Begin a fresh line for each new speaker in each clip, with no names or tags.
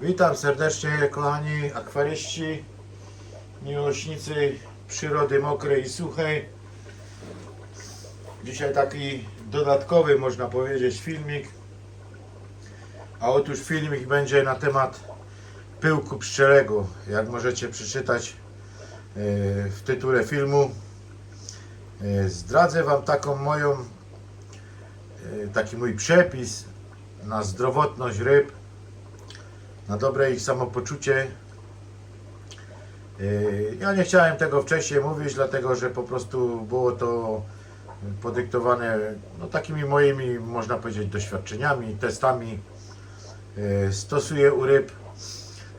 Witam serdecznie kochani akwaryści, miłośnicy przyrody mokrej i suchej. Dzisiaj taki dodatkowy można powiedzieć filmik. A otóż filmik będzie na temat pyłku pszczelego. Jak możecie przeczytać e, w tytule filmu. E, Zdradzę Wam taką moją, e, taki mój przepis na zdrowotność ryb na dobre ich samopoczucie. Yy, Ja nie chciałem tego wcześniej mówić, dlatego że po prostu było to podyktowane no, takimi moimi, można powiedzieć, doświadczeniami, testami. Yy, Stosuję u ryb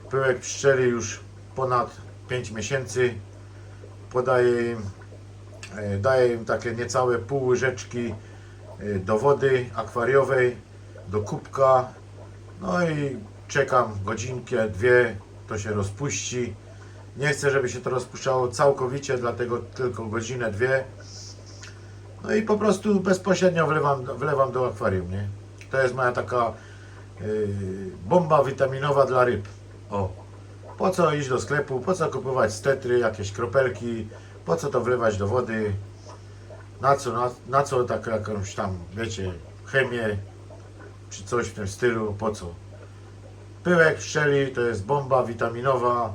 pyłek pszczeli już ponad 5 miesięcy. Podaję im, yy, daję im takie niecałe pół łyżeczki do wody akwariowej, do kubka. No i czekam godzinkę, dwie, to się rozpuści. Nie chcę, żeby się to rozpuszczało całkowicie, dlatego tylko godzinę, dwie. No i po prostu bezpośrednio wlewam, wlewam do akwarium, nie? To jest moja taka yy, bomba witaminowa dla ryb. O, po co iść do sklepu, po co kupować stetry, jakieś kropelki, po co to wlewać do wody, na co, na, na co tak jakąś tam, wiecie, chemię, czy coś w tym stylu, po co? Pyłek pszczeli to jest bomba witaminowa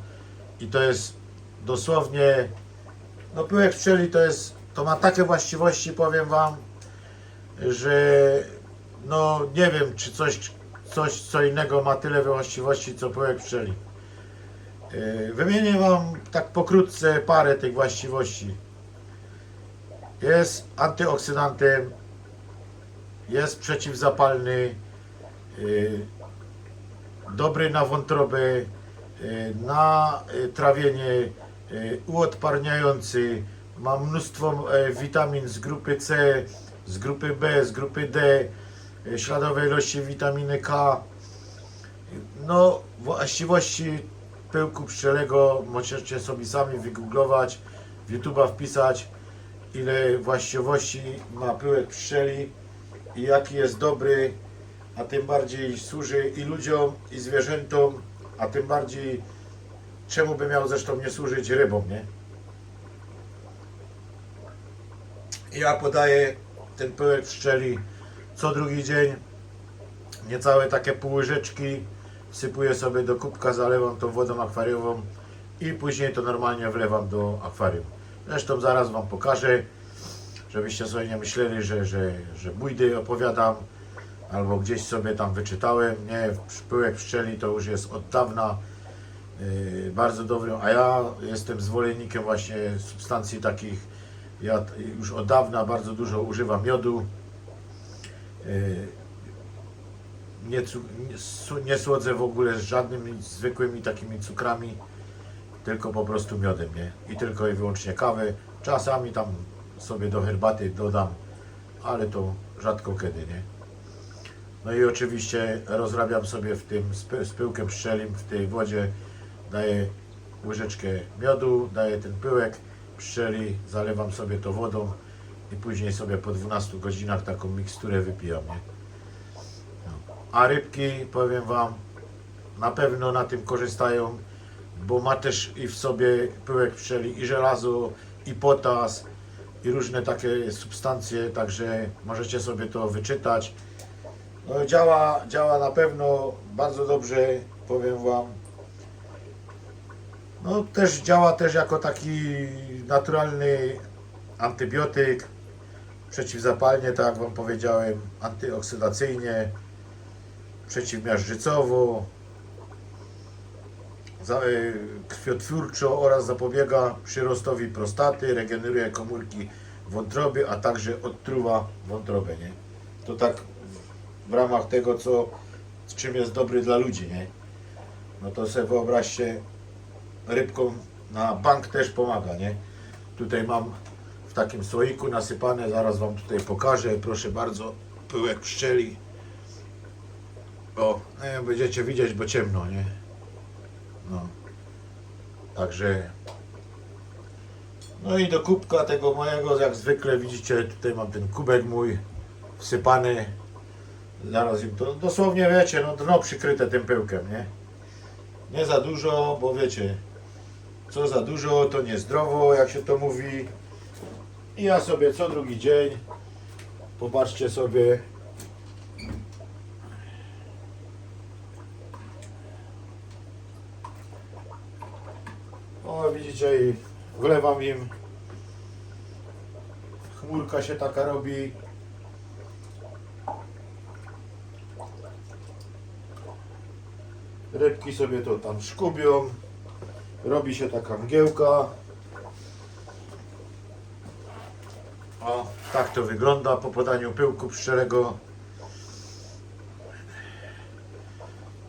i to jest dosłownie, no pyłek pszczeli to jest, to ma takie właściwości, powiem Wam, że no nie wiem, czy coś, coś co innego ma tyle właściwości, co pyłek pszczeli. Yy, Wymienię Wam tak pokrótce parę tych właściwości. Jest antyoksydantem, jest przeciwzapalny, yy, dobry na wątrobę, y, na y, trawienie, y, uodparniający, ma mnóstwo e, witamin z grupy C, z grupy B, z grupy D, śladowe ilości witaminy K. No, właściwości pyłku pszczelego możecie sobie sami wygooglować, w YouTube'a wpisać, ile właściwości ma pyłek pszczeli i jaki jest dobry a tym bardziej służy i ludziom, i zwierzętom, a tym bardziej czemu by miał zresztą nie służyć rybom, nie? Ja podaję ten pyłek pszczeli co drugi dzień, niecałe takie pół łyżeczki, wsypuję sobie do kubka, zalewam tą wodą akwariową i później to normalnie wlewam do akwarium. Zresztą zaraz Wam pokażę, żebyście sobie nie myśleli, że, że, że bójdy opowiadam, albo gdzieś sobie tam wyczytałem. Nie, pyłek pszczeli to już jest od dawna yy, bardzo dobry, a ja jestem zwolennikiem właśnie substancji takich. Ja już od dawna bardzo dużo używam miodu. Yy, nie, nie, słodzę w ogóle z żadnymi zwykłymi takimi cukrami, tylko po prostu miodem, nie? I tylko i wyłącznie kawę. Czasami tam sobie do herbaty dodam, ale to rzadko kiedy, nie? No i oczywiście rozrabiam sobie w tym z, py- z pyłkiem pszczelim w tej wodzie, daję łyżeczkę miodu, daję ten pyłek pszczeli, zalewam sobie to wodą i później sobie po 12 godzinach taką miksturę wypijam. Nie? No. A rybki, powiem Wam, na pewno na tym korzystają, bo ma też i w sobie pyłek pszczeli i żelazo, i potas, i różne takie substancje, także możecie sobie to wyczytać. No, działa, działa na pewno bardzo dobrze, powiem Wam. No też działa też jako taki naturalny antybiotyk, przeciwzapalnie, tak jak Wam powiedziałem, antyoksydacyjnie, przeciwmiażdżycowo, y, krwiotwórczo oraz zapobiega przyrostowi prostaty, regeneruje komórki wątroby, a także odtruwa wątrobę, nie? To tak w, w ramach tego, co, czym jest dobry dla ludzi, nie? No to sobie wyobraźcie, rybkom na bank też pomaga, nie? Tutaj mam w takim słoiku nasypane, zaraz Wam tutaj pokażę, proszę bardzo, pyłek pszczeli. O, wiem, będziecie widzieć, bo ciemno, nie? No. Także no i do kubka tego mojego, jak zwykle widzicie, tutaj mam ten kubek mój wsypany. Zaraz im to, dosłownie wiecie, no dno przykryte tym pyłkiem, nie? Nie za dużo, bo wiecie, co za dużo to niezdrowo, jak się to mówi. I ja sobie co drugi dzień, popatrzcie sobie, o widzicie wlewam im, chmurka się taka robi, rybki sobie to tam szkubią, robi się taka mgiełka. O, tak to wygląda po podaniu pyłku pszczelego.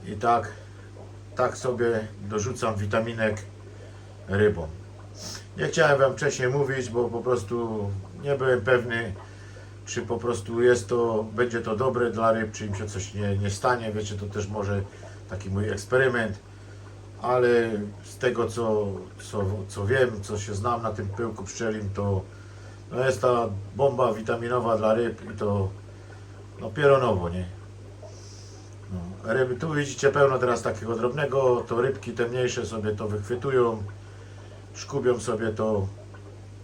I tak, tak sobie dorzucam witaminek rybom. Nie chciałem Wam wcześniej mówić, bo po prostu nie byłem pewny, czy po prostu jest to, będzie to dobre dla ryb, czy im się coś nie, nie stanie. Wiecie, to też może taki mój eksperyment, ale z tego co, co, co wiem, co się znam na tym pyłku pszczelim, to no jest ta bomba witaminowa dla ryb i to no pieronowo, nie? No, ryby, tu widzicie pełno teraz takiego drobnego, to rybki te mniejsze sobie to wychwytują, szkubią sobie to,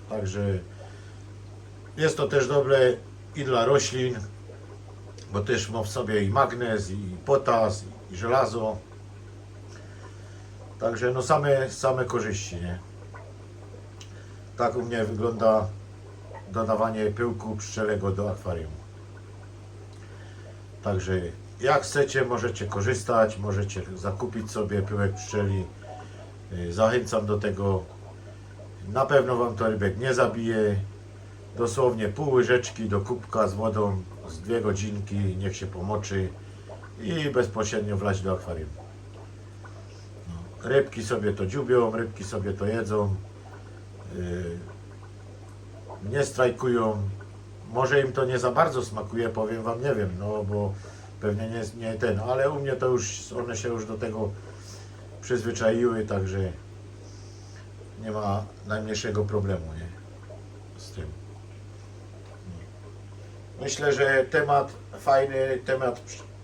także jest to też dobre i dla roślin, bo też ma w sobie i magnez, i potas, i żelazo. Także no same, same korzyści, nie? Tak u mnie wygląda dodawanie pyłku pszczelego do akwarium. Także jak chcecie, możecie korzystać, możecie zakupić sobie pyłek pszczeli. Y, Zachęcam do tego. Na pewno Wam to rybek nie zabije. Dosłownie pół łyżeczki do kubka z wodą z dwie godzinki, niech się pomoczy i bezpośrednio wlać do akwarium. No, Rybki sobie to dziubią, rybki sobie to jedzą. Yy, nie strajkują. Może im to nie za bardzo smakuje, powiem wam, nie wiem, no bo pewnie nie, nie ten, ale u mnie to już, one się już do tego przyzwyczaiły, także nie ma najmniejszego problemu, nie? Z tym. Myślę, że temat fajny, temat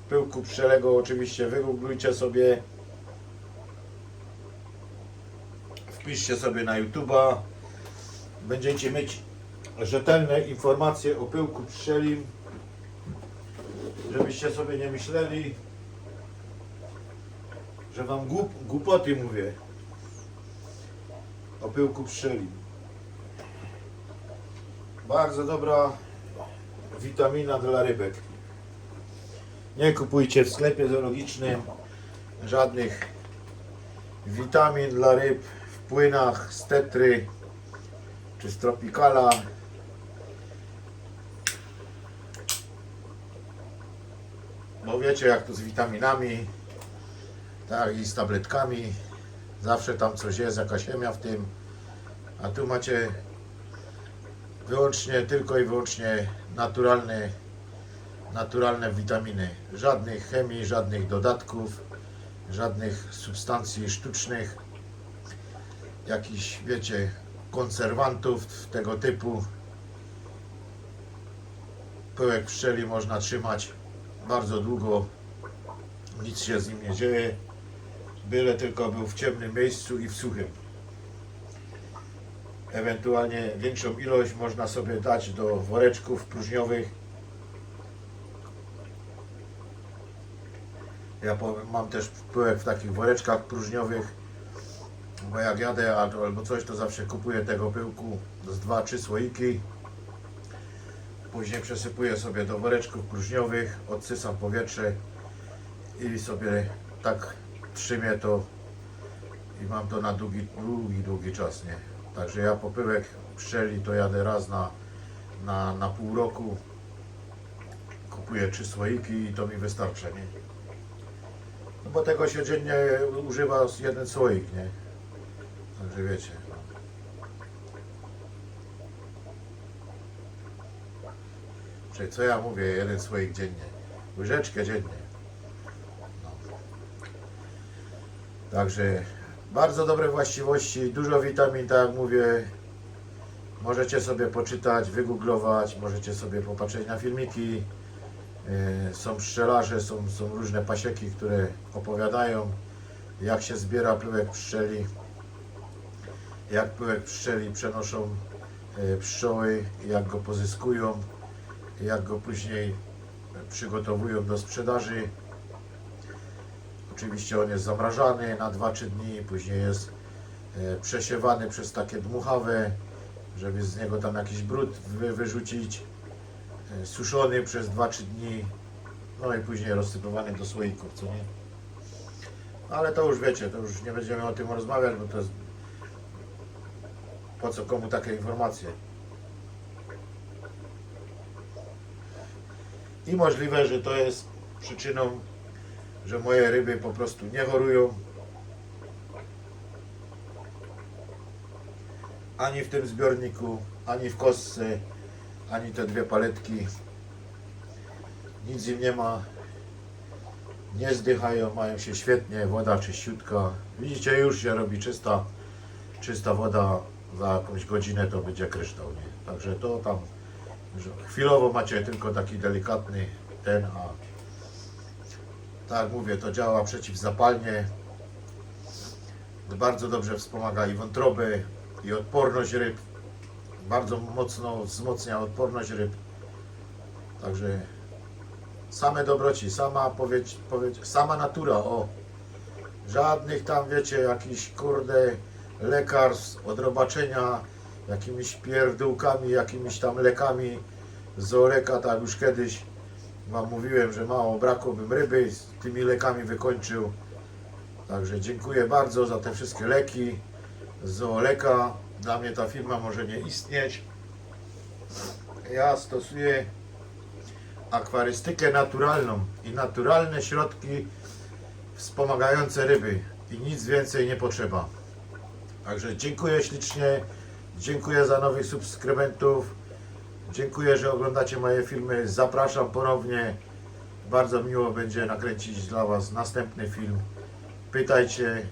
pyłku pszczelego oczywiście wygooglujcie sobie. Wpiszcie sobie na YouTube'a. Będziecie mieć rzetelne informacje o pyłku pszczelim. Żebyście sobie nie myśleli, że wam głup, głupoty mówię o pyłku pszczelim. Bardzo dobra witamina dla rybek. Nie kupujcie w sklepie zoologicznym żadnych witamin dla ryb w płynach z tetry czy z tropikala. Bo wiecie jak to z witaminami, tak i z tabletkami. Zawsze tam coś jest, jakaś chemia w tym. A tu macie wyłącznie, tylko i wyłącznie naturalne, naturalne witaminy. Żadnych chemii, żadnych dodatków, żadnych substancji sztucznych, jakichś, wiecie, konserwantów tego typu. Pyłek pszczeli można trzymać bardzo długo, nic się z nim nie dzieje, byle tylko był w ciemnym miejscu i w suchym. Ewentualnie większą ilość można sobie dać do woreczków próżniowych. Ja mam też pyłek w takich woreczkach próżniowych, bo jak jadę albo coś, to zawsze kupuję tego pyłku z dwa, trzy słoiki. Później przesypuję sobie do woreczków próżniowych, odsysam powietrze i sobie tak trzymię to i mam to na długi, długi, długi czas, nie? Także ja po pyłek pszczeli to jadę raz na, na, na pół roku. Kupuję trzy słoiki i to mi wystarcza, nie? No bo tego się dziennie używa jeden słoik, nie? Także wiecie. No. Czyli co ja mówię, jeden słoik dziennie. Łyżeczkę dziennie. No. Także bardzo dobre właściwości, dużo witamin, tak jak mówię. Możecie sobie poczytać, wygooglować, możecie sobie popatrzeć na filmiki. Yy, Są pszczelarze, są, są różne pasieki, które opowiadają jak się zbiera pyłek pszczeli, jak pyłek pszczeli przenoszą e, pszczoły, jak go pozyskują, jak go później przygotowują do sprzedaży. Oczywiście on jest zamrażany na 2-3 dni, później jest e, przesiewany przez takie dmuchawe, żeby z niego tam jakiś brud wy, wyrzucić, suszony przez 2-3 dni, no i później rozsypywany do słoików, co nie? Ale to już wiecie, to już nie będziemy o tym rozmawiać, bo to jest po co komu takie informacje. I możliwe, że to jest przyczyną, że moje ryby po prostu nie chorują. Ani w tym zbiorniku, ani w kostce, ani te dwie paletki. Nic im nie ma. Nie zdychają, mają się świetnie, woda czyściutka. Widzicie, już się robi czysta, czysta woda. Za jakąś godzinę to będzie kryształ, nie? Także to tam chwilowo macie tylko taki delikatny ten, a tak mówię, to działa przeciwzapalnie. Bardzo dobrze wspomaga i wątrobę, i odporność ryb. Bardzo mocno wzmocnia odporność ryb. Także same dobroci, sama sama natura, o. Żadnych tam, wiecie, jakichś kurde lekarstw, odrobaczenia, jakimiś pierdółkami, jakimiś tam lekami z zooleka, tak już kiedyś Wam mówiłem, że mało brakło bym ryby, z tymi lekami wykończył. Także dziękuję bardzo za te wszystkie leki z zooleka. Dla mnie ta firma może nie istnieć. Ja stosuję akwarystykę naturalną i naturalne środki wspomagające ryby i nic więcej nie potrzeba. Także dziękuję ślicznie. Dziękuję za nowych subskrybentów. Dziękuję, że oglądacie moje filmy. Zapraszam ponownie. Bardzo miło będzie nakręcić dla Was następny film. Pytajcie,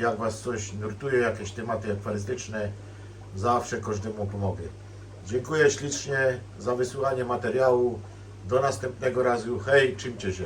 jak Was coś nurtuje, jakieś tematy akwarystyczne. Zawsze każdemu pomogę. Dziękuję ślicznie za wysłuchanie materiału. Do następnego razu. Hej, czymcie się.